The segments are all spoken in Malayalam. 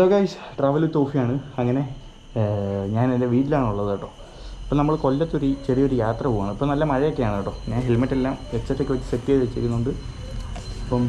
ഹലോ ഗൈസ് ട്രാവൽ വിത്ത് ഓഫിയാണ് അങ്ങനെ ഞാൻ എന്റെ വീട്ടിലാണുള്ളത് കേട്ടോ. അപ്പം നമ്മൾ കൊല്ലത്തൊരു ചെറിയൊരു യാത്ര പോവാണ്. ഇപ്പം നല്ല മഴയൊക്കെയാണ് കേട്ടോ. ഞാൻ ഹെൽമെറ്റ് എല്ലാം ഹെഡ്സെറ്റൊക്കെ വെച്ച് സെറ്റ് ചെയ്ത് വെച്ചിരിക്കുന്നുണ്ട്. ഇപ്പം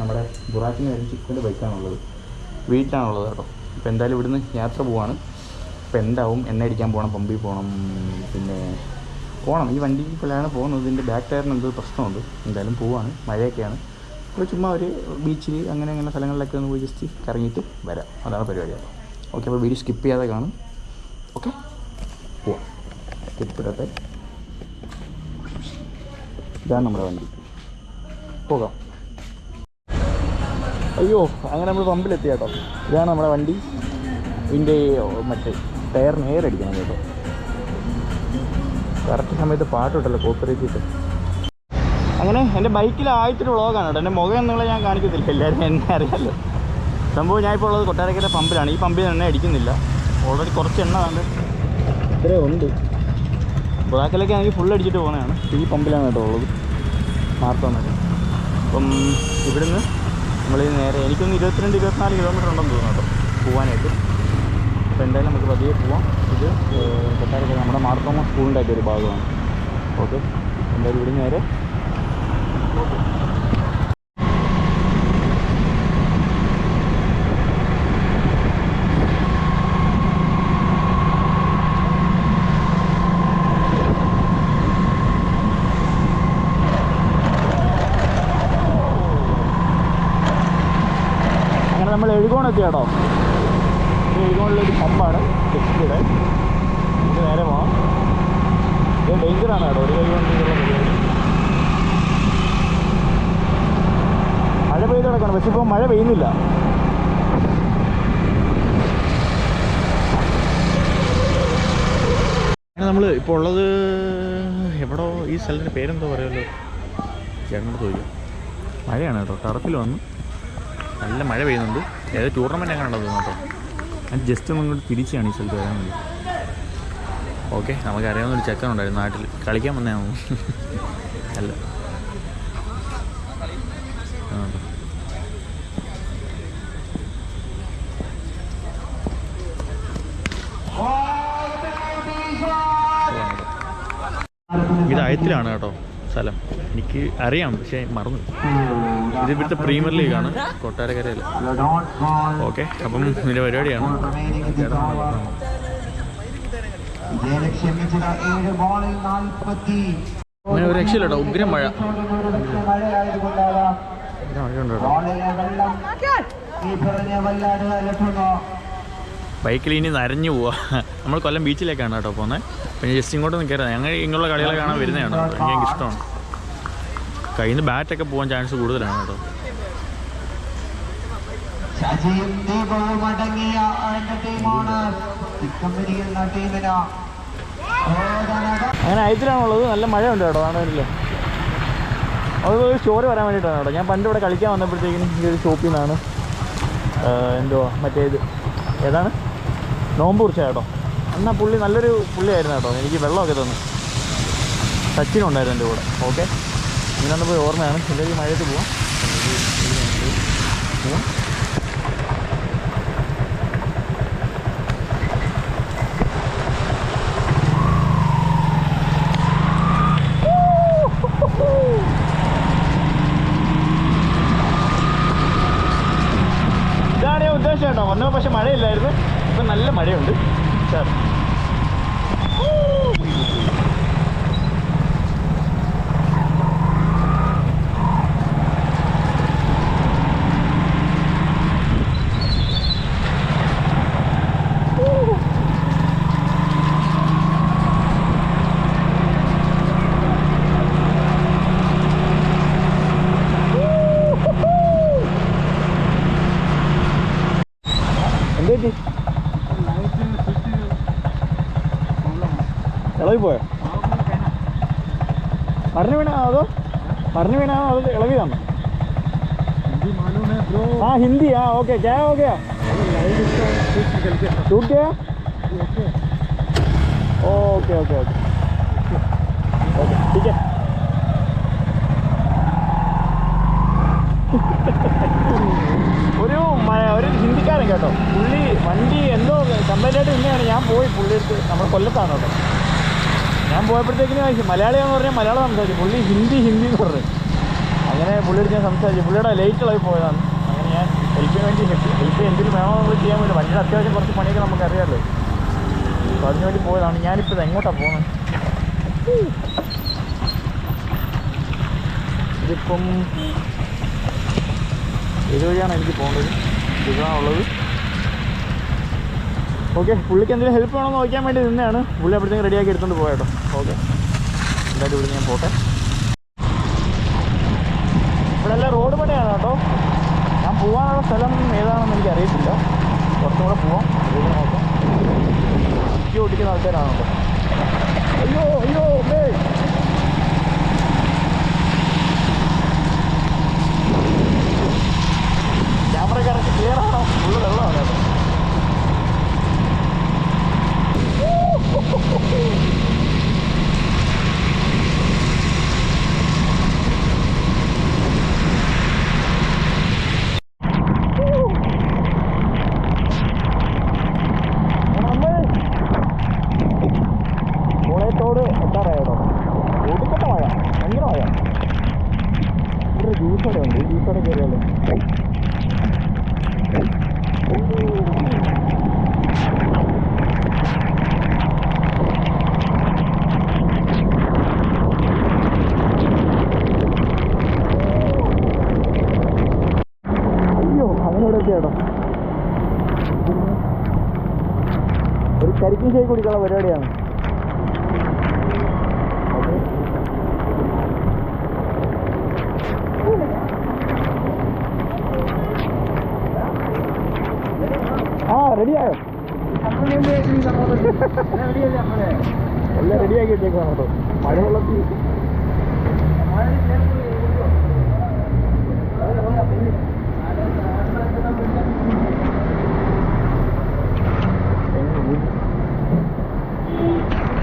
നമ്മുടെ ബുറാക്കിന് ഒരു ചിക്കന്റെ ബൈക്കാണുള്ളത് വീട്ടിലാണുള്ളത് കേട്ടോ. അപ്പോൾ എന്തായാലും ഇവിടുന്ന് യാത്ര പോവാണ്. അപ്പോൾ എന്താവും എണ്ണ അടിക്കാൻ പോകണം പമ്പിൽ പോകണം പിന്നെ പോകണം. ഈ വണ്ടിക്ക് ഇപ്പോഴാണ് പോകുന്നത്. ഇതിന്റെ ബാക്ക് ടയറിന് എന്തോ പ്രശ്നമുണ്ട്. എന്തായാലും പോവാണ്. മഴയൊക്കെയാണ്. അപ്പോൾ ചുമ്മാ ഒരു ബീച്ചിൽ അങ്ങനെ അങ്ങനെ സ്ഥലങ്ങളിലൊക്കെ ഒന്ന് പോയി ജസ്റ്റ് കറങ്ങിയിട്ട് വരാം. അതാണ് പരിപാടി. അപ്പോൾ ഓക്കെ അപ്പോൾ വീഡിയോ സ്കിപ്പ് ചെയ്യാതെ കാണും. ഓക്കെ പോവാം. ഇടട്ടെ ഇതാണ് നമ്മുടെ വണ്ടി. പോകാം. അയ്യോ അങ്ങനെ നമ്മൾ പമ്പിലെത്തി കേട്ടോ. ഇതാണ് നമ്മുടെ വണ്ടി. ഇതിന്റെ മറ്റേ ടയർ നേരടിക്കണം കേട്ടോ. കറക്റ്റ് സമയത്ത് പാട്ട് കോപ്പറേറ്റീവ് കോപ്പറേറ്റ് അങ്ങനെ എന്റെ ബൈക്കിൽ ആയിട്ടൊരു വ്ളോഗാണ് കേട്ടോ. എന്റെ മുഖം നിങ്ങളെ ഞാൻ കാണിക്കത്തില്ല. എല്ലാവരും എന്നെ അറിയാമല്ലോ സംഭവം ഞാൻ ഇപ്പോൾ ഉള്ളത് കൊട്ടാരക്കര പമ്പിലാണ് ഈ പമ്പിൽ എണ്ണ അടിക്കുന്നില്ല. ഓൾറെഡി കുറച്ച് എണ്ണ കണ്ട് ഇത്രേ ഉണ്ട്. ബ്ലാക്കിലൊക്കെ ആണെങ്കിൽ ഫുൾ അടിച്ചിട്ട് പോകുന്നതാണ്. ഈ പമ്പിലാണ് കേട്ടോ ഉള്ളത്. മാർത്തോന്നൊക്കെ അപ്പം ഇവിടുന്ന് നമ്മൾ ഈ നേരെ എനിക്കൊന്ന് ഇരുപത്തിരണ്ട് ഇരുപത്തിനാല് കിലോമീറ്റർ ഉണ്ടെന്ന് തോന്നുന്നു കേട്ടോ പോകാനായിട്ട് അപ്പോൾ എന്തായാലും നമുക്ക് പതിയെ പോവാം. ഇത് കൊട്ടാരക്കര നമ്മുടെ മാർത്തോമ സ്കൂളിന്റെ ഒരു ഭാഗമാണ്. ഓക്കെ. എന്തായാലും ഇവിടുന്ന് നേരെ നമ്മൾ എഴുകോണെത്തി എഴുകോണിലൊരു പമ്പാണ്. ടെക്സ്റ്റിയുടെ നേരെ പോകാം ഇത് ഡേഞ്ചറാണ് കേട്ടോ. ഒരു കൈ കിടക്കണം പക്ഷെ ഇപ്പോൾ മഴ പെയ്യുന്നില്ല. നമ്മൾ ഇപ്പോൾ ഉള്ളത് എവിടോ? ഈ സ്ഥലത്തിന്റെ പേരെന്തോ പറയുമല്ലോ? ചേട്ടനോട് ചോദിക്കാം. മഴയാണ് കേട്ടോ. ടറപ്പിൽ വന്നു. നല്ല മഴ പെയ്യുന്നുണ്ട്. ഏത് ടൂർണമെന്റ് എങ്ങനെ ഉണ്ടോ കേട്ടോ? ഞാൻ ജസ്റ്റ് ഒന്ന് ഇങ്ങോട്ട് തിരിച്ചാണ് ഈ സ്ഥലത്ത് വരാൻ വേണ്ടി. ഓക്കെ നമുക്കറിയാവുന്ന ഒരു ചെക്കനുണ്ടായിരുന്നു നാട്ടിൽ കളിക്കാൻ വന്നേ അല്ല ആ, കേട്ടോ. ഇത് അയത്തിലാണ് കേട്ടോ സ്ഥലം. എനിക്ക് അറിയാം പക്ഷേ മറന്നു. ഇത് ഇവിടുത്തെ പ്രീമിയർ ലീഗാണ് കൊട്ടാരക്കരയിൽ ഓക്കെ അപ്പം ഇതിന്റെ പരിപാടിയാണ്. അങ്ങനെ ഒരു രക്ഷയില്ല കേട്ടോ ഉഗ്രം മഴ. ബൈക്കിൽ ഇനി നരഞ്ഞു പോവാ. നമ്മൾ കൊല്ലം ബീച്ചിലേക്കാണ് കേട്ടോ പോകുന്നത് പിന്നെ ജസ്റ്റ് ഇങ്ങോട്ട് നിൽക്കരുത്. ഞങ്ങൾ ഇങ്ങനെയുള്ള കളികളെ കാണാൻ വരുന്നതാണ് എനിക്ക് എനിക്ക് ഇഷ്ടമാണ്. കയ്യിൽ നിന്ന് ബാറ്റൊക്കെ പോകാൻ ചാൻസ് കൂടുതലാണ് കേട്ടോ. എന്റെ ടീമാണ് കമ്പനി എന്ന ടീമിന് അങ്ങനെ അയച്ചിലാണുള്ളത്. നല്ല മഴയുണ്ട് കേട്ടോ ആണല്ലോ അത് ഒരു സ്റ്റോറി വരാൻ വേണ്ടിയിട്ടാണ് കേട്ടോ. ഞാൻ പണ്ട് ഇവിടെ കളിക്കാൻ വന്നപ്പോഴത്തേക്കിനും ഈ ഒരു ഷോപ്പിൽ നിന്നാണ് എന്തുവാ മറ്റേത് ഏതാണ്? നോമ്പ് കുറിച്ചാണ് കേട്ടോ. എന്നാൽ പുള്ളി നല്ലൊരു പുള്ളിയായിരുന്നു കേട്ടോ. എനിക്ക് വെള്ളമൊക്കെ തന്നു. സച്ചിനുണ്ടായിരുന്നു എന്റെ കൂടെ. ഓക്കെ ഇങ്ങനെ പോയി ഓർമ്മയാണ്. ഈ മഴയത്ത് പോവാം പോവാം ഇതാണ് ഞാൻ ഉദ്ദേശിച്ചത് കേട്ടോ വന്നപ്പോൾ പക്ഷെ മഴയില്ലായിരുന്നു ഇപ്പം നല്ല മഴയുണ്ട് സാർ എന്തേ ഇളകി പോയോ മറിഞ്ഞു വീണാ അതോ മറിഞ്ഞു വീണാണോ അതോ ഇളകിയതാണോ हाँ हिंदी हाँ ओके क्या हो गया टूट गया ओके ओके ओके ओके ठीक है ഒരു മ- ഒരു ഹിന്ദിക്കാരൻ കേട്ടോ പുള്ളി ആയിട്ട് തന്നെയാണ് ഞാൻ പോയി പുള്ളി അടുത്ത് നമ്മൾ കൊല്ലത്താണ് കേട്ടോ ഞാൻ പോയപ്പോഴത്തേക്കിനും മലയാളിയാന്ന് പറഞ്ഞാൽ മലയാളം സംസാരിച്ചു പുള്ളി ഹിന്ദി ഹിന്ദി എന്ന് പറഞ്ഞു അങ്ങനെ പുള്ളി അടുത്ത് ഞാൻ സംസാരിച്ചു. പുള്ളിയുടെ ലേറ്റ് പോയതാണ്. അങ്ങനെ ഞാൻ ഹെൽപ്പിന് വേണ്ടി ഹെൽപ്പ് എന്തെങ്കിലും വേണോ നമ്മൾ ചെയ്യാൻ വേണ്ടി വണ്ടിയുടെ അത്യാവശ്യം കുറച്ച് പണിയൊക്കെ നമുക്ക് അറിയാമല്ലോ അപ്പോൾ അതിന് വേണ്ടി പോയതാണ്. ഞാനിപ്പോൾ എങ്ങോട്ടാണ് പോകുന്നത് ഇതിപ്പം ഇതുവഴിയാണ് എനിക്ക് പോകേണ്ടത്? ഇതാണുള്ളത്. ഓക്കെ പുള്ളിക്ക് എന്തെങ്കിലും ഹെൽപ്പ് വേണമെന്ന് നോക്കാൻ വേണ്ടി നിന്നെയാണ് പുള്ളി അപ്പോഴത്തേക്ക് റെഡിയാക്കി എടുത്തുകൊണ്ട് പോയാട്ടോ ഓക്കെ. എന്തായാലും ഇവിടെ ഞാൻ പോട്ടെ. ഇവിടെ എല്ലാം റോഡ് പണിയാണ് കേട്ടോ. ഞാൻ പോകാനുള്ള സ്ഥലം ഏതാണെന്ന് എനിക്ക് അറിയത്തില്ല. കുറച്ചും കൂടെ പോവാം. നോക്കാം. ഓടിക്കുന്ന ആൾക്കാരാണ്? അയ്യോ അയ്യോ ഏയ് ക്യാമറ കറക്റ്റ് ക്ലിയർ ആണോ ഫുള്ള് വെള്ളമാണ് കേട്ടോ നമ്മൾ മുളയത്തോട് എത്താറായോ ഒടുക്കത്തെ മഴ ഭയങ്കര മഴ ഇവിടെ ജ്യൂസ് അവിടെ ഉണ്ട് ജ്യൂസ് അവിടെ കയറിയല്ലോ അയ്യോ അങ്ങനെ ഇവിടെ എത്തിയാട്ടോ ഷേക്ക് കുടിക്കാനുള്ള പരിപാടിയാണ് ഓക്കേ. ആ റെഡിയായോ എല്ലാം റെഡിയാക്കി വെച്ചേക്കാണ് കേട്ടോ മഴ വെള്ളത്തിൽ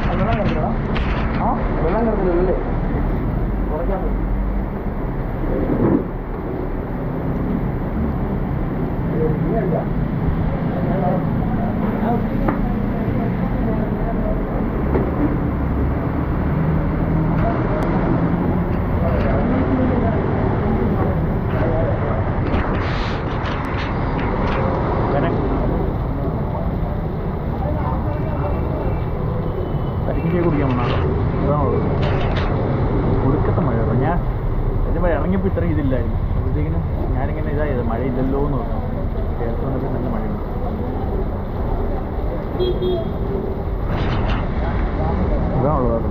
വെള്ളം കിടത്തില്ലടാ ആ വെള്ളം കിടത്തില്ലല്ലേ കുറയ്ക്കാൻ പറ്റും കരിഞ്ചേ കുടിക്കാൻ വന്നാണ്. അതാണുള്ളത് ഒടുക്കത്തെ മഴ കേട്ടോ ഞാൻ എന്റെ മഴ ഇറങ്ങിയപ്പോൾ ഇത്രയും ഇതില്ലായിരുന്നു. അപ്പോഴത്തേക്കിനും ഞാനിങ്ങനെ ഇതായത് മഴയില്ലല്ലോ എന്ന് പറഞ്ഞു. കേരളത്തിൽ വന്നപ്പോൾ നല്ല മഴയുണ്ട് ഇതാണുള്ളത് കേട്ടോ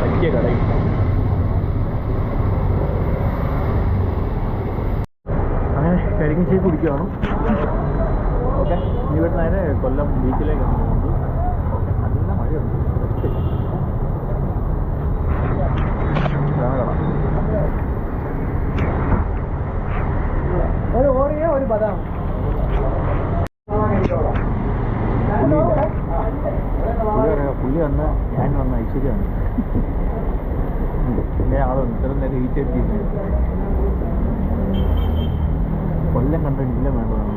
പറ്റിയ കടയിൽ അങ്ങനെ കരിങ്കച്ചി കുടിക്കുകയാണ് ഓക്കെ ഇനി ഇവിടെ നേരെ കൊല്ലം ബീച്ചിലേക്കാണ് പോകുന്നത് ഓക്കെ നല്ല മഴയുണ്ട് ഇതാണ് കട ഒരു ഓറിയോ ഒരു ബദാം പുള്ളിയില്ല പുള്ളി പറയാ പുള്ളി വന്ന ഞാൻ വന്ന ഐശ്വര്യമാണ് എന്റെ ആൾ ഇത്രയും നേരം ഈ ചെട്ടി കൊല്ലം കണ്ടിട്ടില്ല വേണ്ടതാണ്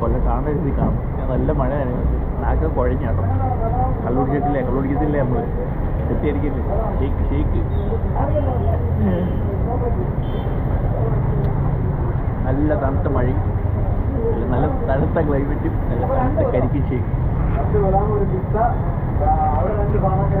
കൊല്ലം കാണേണ്ട രീതി കാണും നല്ല മഴയാണ്. നാക്ക് കുഴഞ്ഞാട്ടോ കള്ളുടിച്ചിട്ടില്ലേ കള്ളുടിക്കത്തില്ലേ നമ്മൾ തെറ്റിയായിരിക്കില്ലേ ഷേക്ക് ഷേക്ക് നല്ല തണുത്ത മഴയും. നല്ല തണുത്ത ക്ലൈമറ്റും നല്ല തണുത്ത കരിക്കും ഷേക്ക് ഒരു അവിടെ രണ്ട് പാനൊക്കെ